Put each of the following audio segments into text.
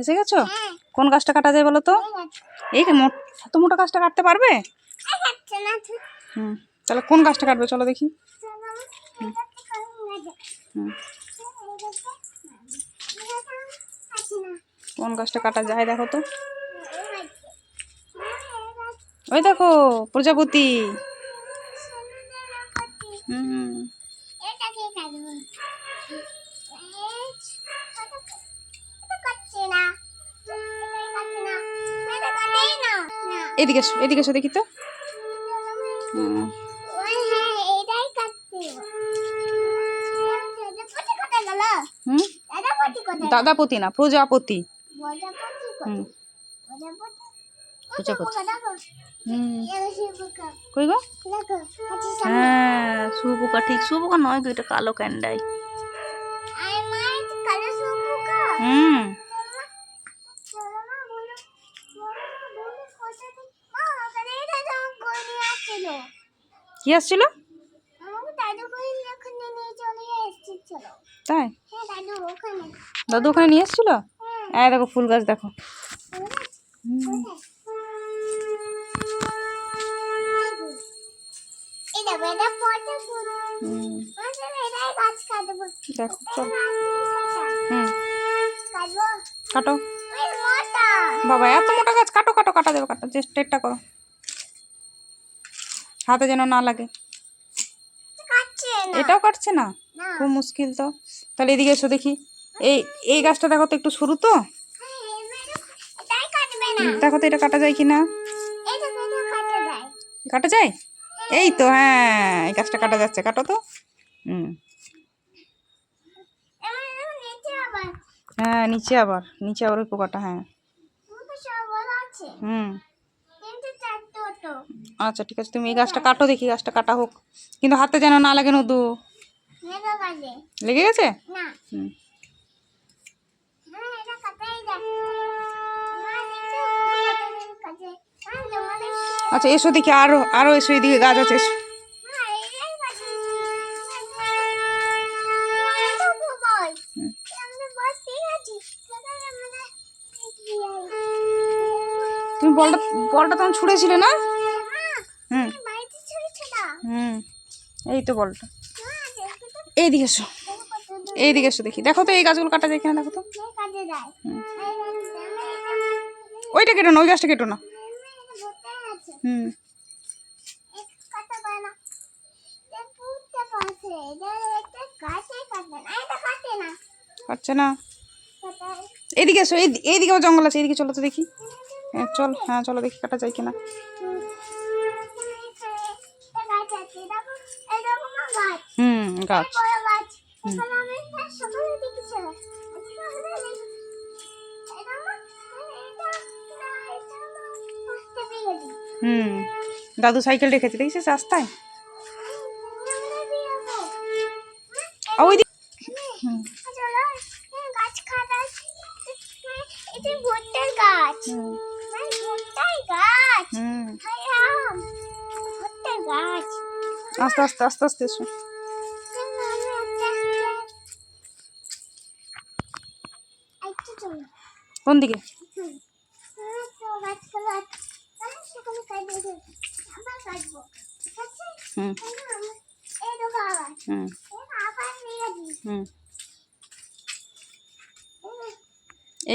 এসে গেছো? হ্যাঁ কোন গাছটা কাটা যায় বলো তো? এই এত মোটা গাছটা কাটতে পারবে? হুম, তাহলে কোন গাছটা কাটবে চলো দেখি। কোন গাছটা কাটা যায় দেখো তো। ওই দেখো, প্রজাপতি। এদিকে এসো এদিকে এসো দেখি তো। দাদাপতি না, প্রজাপতি। কই গো? হ্যাঁ শুয়োপোকা ঠিক শুয়োপোকা নয় গো, এটা কালো ক্যান্ডাই। কি আসছিল? তাই? দাদু ওখানে। নিয়ে এসেছিল? হ্যাঁ। দেখো ফুল গাছ দেখো। হুম, দেখো চল। হুম। কাটো। বাবা এত মোটা গাছ কাটো কাটো কাটা যাবে কাটো। চেষ্টা করো। হাতে যেন না লাগে। এটাও কাটছে না? খুব মুশকিল তো। তাহলে এদিকে এসো দেখি। এই এই গাছটা দেখো তো একটু সরু তো। দেখো তো এটা কাটা যায় কি না কাটা যায়? এই তো হ্যাঁ এই গাছটা কাটা যাচ্ছে। কাটো তো। হুম। হ্যাঁ নিচে আবার। নিচে আবার ওই পোকাটা হ্যাঁ। হুম। আচ্ছা ঠিক আছে তুমি এই গাছটা কাটো দেখি গাছটা কাটা হোক। কিন্তু হাতে যেন না লাগে নদু। লেগে গেছে। হ্যাঁ আচ্ছা এসো দেখি আরও আরও এসো এদিকে গাছ আছে। এসো হ্যাঁ আমরা তুমি বলটা বলটা তখন ছুঁড়েছিলে না? হুম। হুম। এই তো বলটা। তো? এইদিকে এসো। দূর এইদিকে এসো দেখি। দেখো তো এই গাছগুলো কাটা যায় কিনা দেখো তো। এই ওইটা কেটো না ওই গাছটা কেটো না। হুম। এক না এ পুরোটা পাশে এটা একটা কাটে কাটে না এটা কাটে না। পারছে না। কাটাই এইদিকে এসো এই এইদিকে জঙ্গল আছে এইদিকে চলো তো দেখি। হ্যাঁ চল হ্যাঁ চলো দেখি কাটা যায় কিনা। গাছ হুম দাদু সাইকেল রেখেছে দেখছিস রাস্তায় ওই আস্তে আস্তে আস্তে আস্তে কোন দিকে? হুম। এই হুম।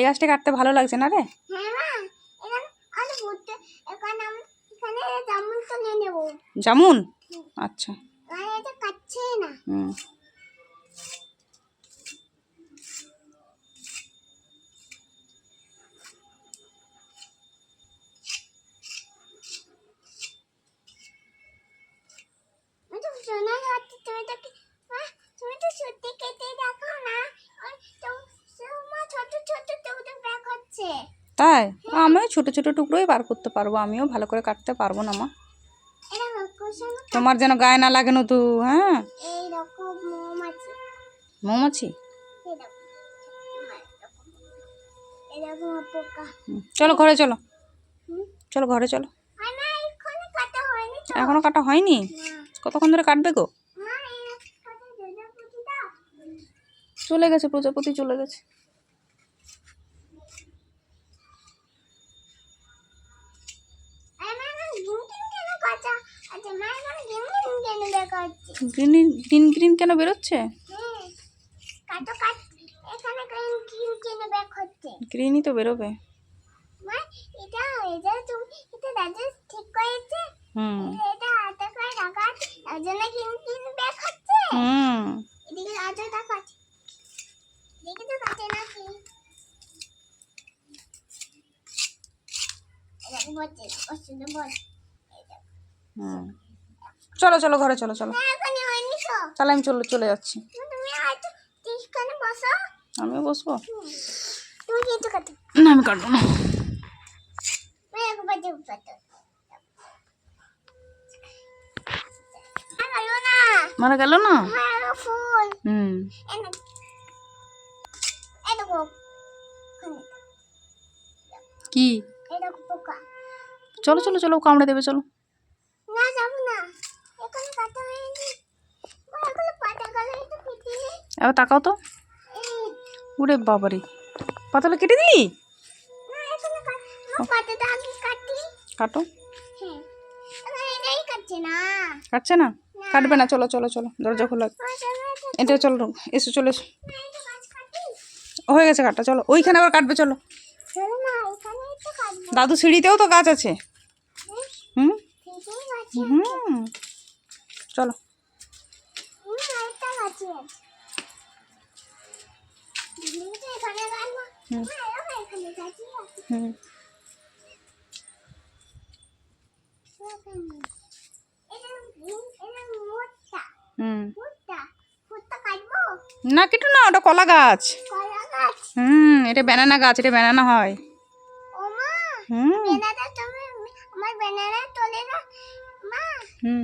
গাছটা কাটতে ভালো লাগছে না রে? হ্যাঁ জামুন? নিয়ে নেব জামুন আচ্ছা। আর এটা কাটছে না। হুম। তাই? আমিও ছোট ছোট টুকরোই বার করতে পারব, আমিও ভালো করে কাটতে পারব না মা। তোমার যেন গায়ে না লাগে নতু হ্যাঁ? মৌমাছি? চলো ঘরে চলো। চলো ঘরে চলো। এখনও কাটা হয়নি? কতক্ষণ ধরে কাটবে গো? চলে গেছে, প্রজাপতি চলে গেছে। গ্রিন গ্রিন গ্রিন কেন বেরোচ্ছে? গ্রিনই তো বেরোবে। হুম। হুম। চলো চলো ঘরে চলো চলো। তাহলে আমি চলে চলে যাচ্ছি। আমি বসবো? না আমি কাটবো না। মারা গেল না? হুম। কি? চলো চলো চলো কামড়ে দেবে চলো। না যাব না। এবার তাকাও তো। উরে বাবারে। পাতাটা কেটে দিলি? কাট। হ্যাঁ। কাটছে না। কাটবে না চলো চলো চলো দরজা খোলা। এটা চলো এসো চলে এসো। হয়ে গেছে কাটা চলো। ওইখানে আবার কাটবে চলো। দাদু সিঁড়িতেও তো গাছ আছে। হুম? হুম। চলো হুম, না। কাটবো? না ওটা কলা গাছ। হুম এটা ব্যানানা গাছ এটা ব্যানানা হয় হুম হুম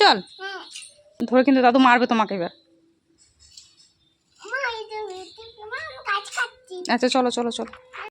জল? হ্যাঁ ধরে কিন্তু দাদু মারবে তোমাকে এবার। আচ্ছা চলো চলো চলো।